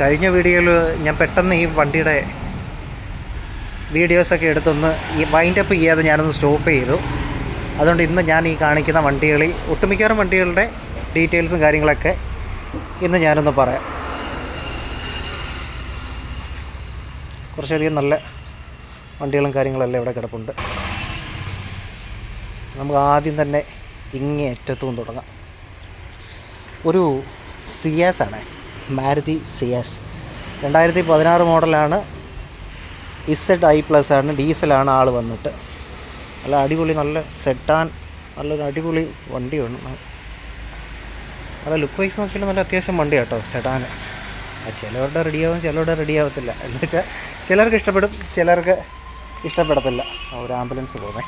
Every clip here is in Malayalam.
കഴിഞ്ഞ വീഡിയോയിൽ ഞാൻ പെട്ടെന്ന് ഈ വണ്ടിയുടെ വീഡിയോസൊക്കെ എടുത്തൊന്ന് ഈ വൈൻഡ് അപ്പ് ചെയ്യാതെ ഞാനൊന്ന് സ്റ്റോപ്പ് ചെയ്തു. അതുകൊണ്ട് ഇന്ന് ഞാൻ ഈ കാണിക്കുന്ന വണ്ടികളിൽ ഒട്ടുമിക്കവാറും വണ്ടികളുടെ ഡീറ്റെയിൽസും കാര്യങ്ങളൊക്കെ ഇന്ന് ഞാനൊന്ന് പറയാം. കുറച്ചധികം നല്ല വണ്ടികളും കാര്യങ്ങളെല്ലാം ഇവിടെ കിടപ്പുണ്ട്. നമുക്ക് ആദ്യം തന്നെ ഇങ്ങേ അറ്റത്തും തുടങ്ങാം. ഒരു സിയാസ് ആണ് സി എസ് രണ്ടായിരത്തി പതിനാറ് മോഡലാണ് ഇസെഡ് ഐ പ്ലസ് ആണ് ഡീസലാണ് ആൾ വന്നിട്ട്. നല്ല അടിപൊളി നല്ല സെട്ടാൻ നല്ലൊരു അടിപൊളി വണ്ടിയാണ്. നല്ല ലുക്ക് വൈസ് നോക്കിയാലും നല്ല അത്യാവശ്യം വണ്ടി കേട്ടോ സെഡാൻ ചിലവരുടെ റെഡിയാവും ചിലവരുടെ റെഡിയാവത്തില്ല എന്ന് വെച്ചാൽ ചിലർക്ക് ഇഷ്ടപ്പെടും ചിലർക്ക് ഇഷ്ടപ്പെടത്തില്ല. ഒരു ആംബുലൻസ് പോകുന്നേ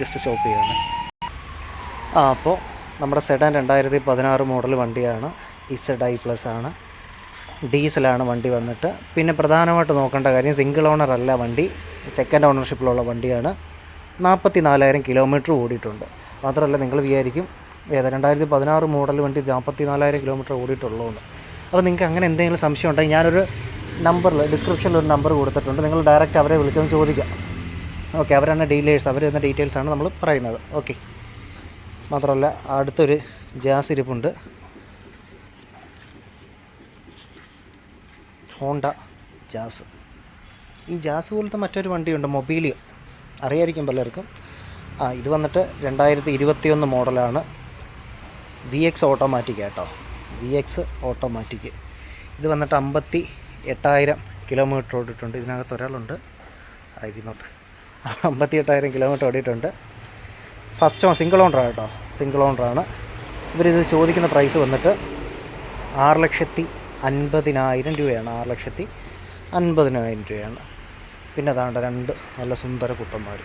ജസ്റ്റ് സ്റ്റോപ്പ് ചെയ്യുന്നത് ആ അപ്പോൾ നമ്മുടെ സെഡാൻ രണ്ടായിരത്തി പതിനാറ് മോഡൽ വണ്ടിയാണ്. ഇസഡ് ഐ പ്ലസ് ആണ്. ഡീസലാണ് വണ്ടി വന്നിട്ട്. പിന്നെ പ്രധാനമായിട്ട് നോക്കേണ്ട കാര്യം സിംഗിൾ ഓണർ അല്ല വണ്ടി. സെക്കൻഡ് ഓണർഷിപ്പിലുള്ള വണ്ടിയാണ്. നാൽപ്പത്തി നാലായിരം കിലോമീറ്റർ ഓടിയിട്ടുണ്ട്. മാത്രമല്ല നിങ്ങൾ വിചാരിക്കും ഏതാ രണ്ടായിരത്തി പതിനാറ് മോഡൽ വണ്ടി നാൽപ്പത്തി നാലായിരം കിലോമീറ്റർ ഓടിയിട്ടുള്ളൂ എന്ന്. അപ്പോൾ നിങ്ങൾക്ക് അങ്ങനെ എന്തെങ്കിലും സംശയം ഉണ്ടെങ്കിൽ ഞാനൊരു നമ്പറിൽ ഡിസ്ക്രിപ്ഷനിൽ ഒരു നമ്പർ കൊടുത്തിട്ടുണ്ട്. നിങ്ങൾ ഡയറക്റ്റ് അവരെ വിളിച്ചൊന്ന് ചോദിക്കാം. ഓക്കെ അവരാണ് ഡീലേഴ്സ് അവർ തന്ന ഡീറ്റെയിൽസാണ് നമ്മൾ പറയുന്നത്. ഓക്കെ മാത്രമല്ല അടുത്തൊരു ജാസ് ഇരിപ്പുണ്ട്. Honda jazz. ഈ ജാസ് പോലത്തെ മറ്റൊരു വണ്ടിയുണ്ട് മൊബീലിയോ. അറിയായിരിക്കും പലർക്കും. ആ ഇത് വന്നിട്ട് രണ്ടായിരത്തി ഇരുപത്തിയൊന്ന് മോഡലാണ്. വി എക്സ് ഓട്ടോമാറ്റിക് കേട്ടോ വി എക്സ് ഓട്ടോമാറ്റിക്. ഇത് വന്നിട്ട് അമ്പത്തി എട്ടായിരം കിലോമീറ്റർ ഓടിയിട്ടുണ്ട്. ഇതിനകത്ത് ഒരാളുണ്ട്. ആയിരുന്നോട്ട് അമ്പത്തി എട്ടായിരം കിലോമീറ്റർ ഓടിയിട്ടുണ്ട്. ഫസ്റ്റ് ഓൺ സിംഗിൾ ഓണറാണ് കേട്ടോ സിംഗിൾ ഓണറാണ് ഇവരിത് ചോദിക്കുന്ന പ്രൈസ് വന്നിട്ട് ആറ് ലക്ഷത്തി അൻപതിനായിരം രൂപയാണ്. ആറ് ലക്ഷത്തി അൻപതിനായിരം രൂപയാണ്. പിന്നെ അതാണ്ട് രണ്ട് നല്ല സുന്ദര കുട്ടന്മാർ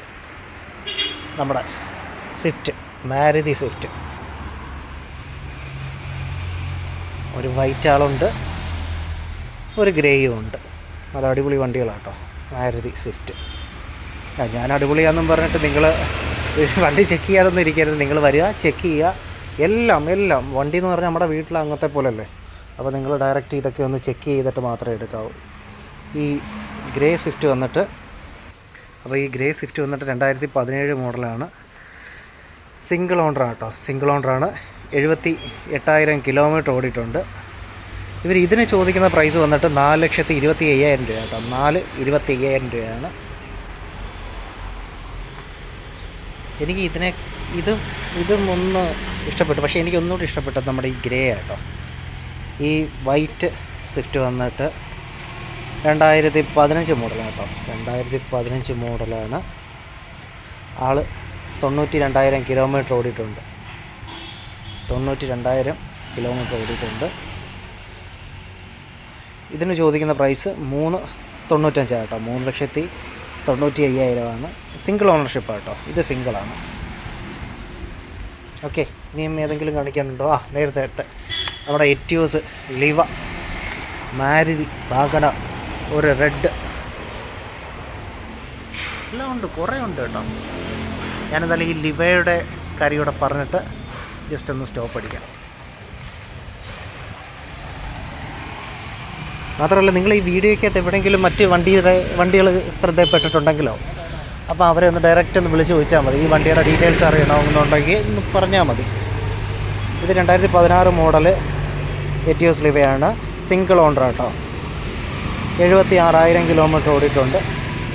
നമ്മുടെ സ്വിഫ്റ്റ് മാരുതി സ്വിഫ്റ്റ്. ഒരു വൈറ്റ് ആളുണ്ട് ഒരു ഗ്രേയും ഉണ്ട്. നല്ല അടിപൊളി വണ്ടികളാണ് മാരുതി സ്വിഫ്റ്റ്. ഞാൻ അടിപൊളിയാണെന്നും പറഞ്ഞിട്ട് നിങ്ങൾ വണ്ടി ചെക്ക് ചെയ്യാതൊന്നും ഇരിക്കരുത്. നിങ്ങൾ വരിക ചെക്ക് ചെയ്യുക. എല്ലാം എല്ലാം. വണ്ടി എന്ന് പറഞ്ഞാൽ നമ്മുടെ വീട്ടിൽ അങ്ങനത്തെ പോലെയല്ലേ അപ്പോൾ നിങ്ങൾ ഡയറക്റ്റ് ഇതൊക്കെ ഒന്ന് ചെക്ക് ചെയ്തിട്ട് മാത്രമേ എടുക്കാവൂ. ഈ ഗ്രേ സ്വിഫ്റ്റ് വന്നിട്ട് അപ്പോൾ ഈ ഗ്രേ സ്വിഫ്റ്റ് വന്നിട്ട് രണ്ടായിരത്തി പതിനേഴ് മോഡലാണ്. സിംഗിൾ ഓണറാണ് കേട്ടോ. സിംഗിൾ ഓണറാണ്. എഴുപത്തി എട്ടായിരം കിലോമീറ്റർ ഓടിയിട്ടുണ്ട്. ഇവർ ഇതിന് ചോദിക്കുന്ന പ്രൈസ് വന്നിട്ട് നാല് ലക്ഷത്തി ഇരുപത്തി അയ്യായിരം രൂപ കേട്ടോ. നാല് ഇരുപത്തി അയ്യായിരം രൂപയാണ്. എനിക്ക് ഇതിനെ ഇതും ഇതും ഒന്ന് ഇഷ്ടപ്പെട്ടു. പക്ഷേ എനിക്ക് ഒന്നുകൂടി ഇഷ്ടപ്പെട്ടത് നമ്മുടെ ഈ ഗ്രേ ആട്ടോ ഈ വൈറ്റ് സ്വിഫ്റ്റ് വന്നിട്ട് രണ്ടായിരത്തി പതിനഞ്ച് മോഡലാണ് കേട്ടോ. രണ്ടായിരത്തി പതിനഞ്ച് മോഡലാണ്. ആൾ തൊണ്ണൂറ്റി രണ്ടായിരം കിലോമീറ്റർ ഓടിയിട്ടുണ്ട്. തൊണ്ണൂറ്റി രണ്ടായിരം കിലോമീറ്റർ ഓടിയിട്ടുണ്ട്. ഇതിന് ചോദിക്കുന്ന പ്രൈസ് മൂന്ന് തൊണ്ണൂറ്റഞ്ചാണ് കേട്ടോ. മൂന്ന് ലക്ഷത്തി തൊണ്ണൂറ്റി അയ്യായിരമാണ് സിംഗിൾ ഓണർഷിപ്പ് കേട്ടോ. ഇത് സിംഗിളാണ് ഓക്കെ ഇനിയും ഏതെങ്കിലും കാണിക്കാനുണ്ടോ? ആ നേരത്തെ എടുത്ത്. നമ്മുടെ എറ്റ്യൂസ് ലിവ മാരുതി വാഗണ ഒരു റെഡ്. എല്ലാം ഉണ്ട് കുറേ ഉണ്ട് കേട്ടോ. ഞാനെന്തായാലും ഈ ലിവയുടെ കറിയോടെ പറഞ്ഞിട്ട് ജസ്റ്റ് ഒന്ന് സ്റ്റോപ്പ് അടിക്കാം. മാത്രമല്ല നിങ്ങൾ ഈ വീഡിയോയ്ക്കകത്ത് എവിടെയെങ്കിലും മറ്റ് വണ്ടിയുടെ വണ്ടികൾ ശ്രദ്ധയിൽപ്പെട്ടിട്ടുണ്ടെങ്കിലോ അപ്പോൾ അവരെ ഒന്ന് ഡയറക്റ്റ് ഒന്ന് വിളിച്ച് ചോദിച്ചാൽ മതി. ഈ വണ്ടിയുടെ ഡീറ്റെയിൽസ് അറിയണമെന്നുണ്ടെങ്കിൽ പറഞ്ഞാൽ മതി. ഇത് രണ്ടായിരത്തി പതിനാറ് മോഡൽ എറ്റിയോസ് ലിവയാണ് സിംഗിൾ ഓണർ കേട്ടോ എഴുപത്തി ആറായിരം കിലോമീറ്റർ ഓടിയിട്ടുണ്ട്.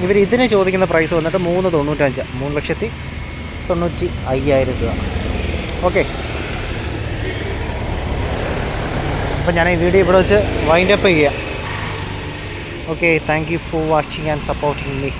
ഇവർ ഇതിന് ചോദിക്കുന്ന പ്രൈസ് വന്നിട്ട് മൂന്ന് തൊണ്ണൂറ്റഞ്ച് മൂന്ന് ലക്ഷത്തി തൊണ്ണൂറ്റി അയ്യായിരം രൂപ. ഓക്കെ അപ്പോൾ ഞാൻ ഈ വീഡിയോ ഇവിടെ വെച്ച് വൈൻഡപ്പ് ചെയ്യാം. Okay thank you for watching and supporting me